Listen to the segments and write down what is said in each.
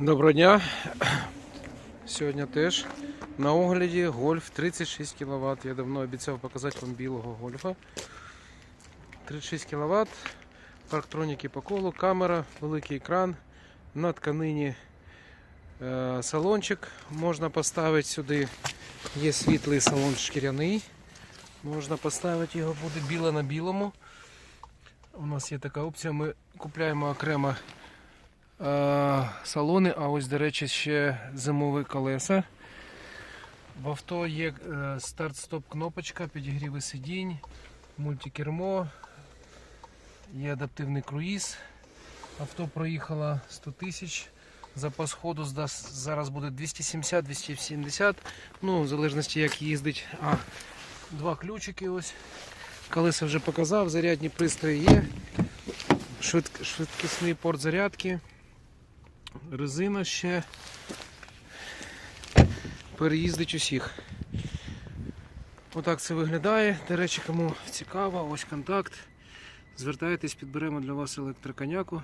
Доброго дня. Сьогодні теж на огляді гольф 36 кВт. Я давно обіцяв показати вам білого гольфа. 36 кВт, парктроніки по колу, камера, великий екран, на тканині е, салончик можна поставити сюди. Є світлий салон шкіряний. Можна поставити його буде біле на білому. У нас є така опція, ми купляємо окремо салони, а ось, до речі, ще зимові колеса. В авто є е, старт-стоп кнопочка, підігріви сидінь, мультикермо, є адаптивний круїз. Авто проїхало 100 тисяч. Запас ходу зараз буде 270-270, ну, в залежності як їздить. А, два ключики ось. Колеса вже показав, зарядні пристрої є. Швидк- швидкісний порт зарядки. Резина ще переїздить усіх. Отак це виглядає. До речі, кому цікаво, ось контакт. Звертайтесь, підберемо для вас електроконяку.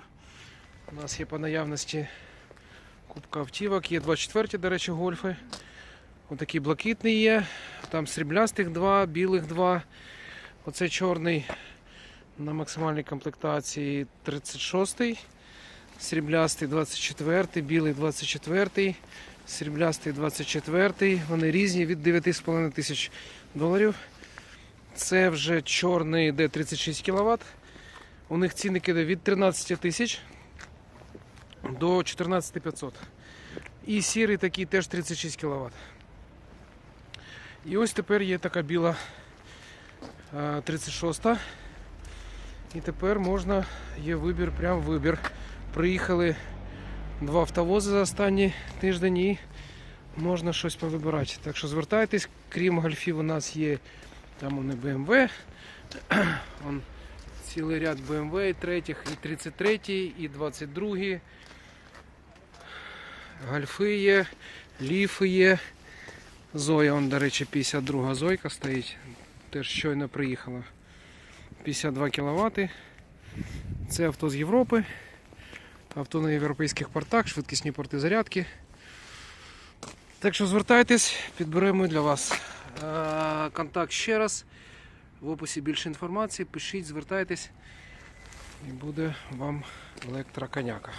У нас є по наявності кубка автівок, є 24-ті, до речі, гольфи. Отакий блакитний є. Там сріблястих два, білих два. Оце чорний на максимальній комплектації 36-й. Сріблястий 24, білий 24, сріблястий 24. Вони різні від 9,5 тисяч доларів. Це вже чорний йде 36 кВт. У них цінник іде від 13 тисяч до 14 500. І сірий такий теж 36 кВт. І ось тепер є така біла е, 36. І тепер можна, є вибір, прям вибір. Приїхали два автовози за останній тиждень і можна щось повибирати. Так що звертайтесь, крім гольфів, у нас є там вони BMW. Он цілий ряд BMW, третіх, і 33, і 22. Гольфи є, ліфи є. Зоя, он, до речі, 52 Зойка стоїть. Теж щойно приїхала. 52 кВт. Це авто з Європи. Авто на європейських портах, швидкісні порти зарядки. Так що звертайтесь, підберемо для вас е, контакт ще раз. В описі більше інформації. Пишіть, звертайтесь і буде вам електроконяка.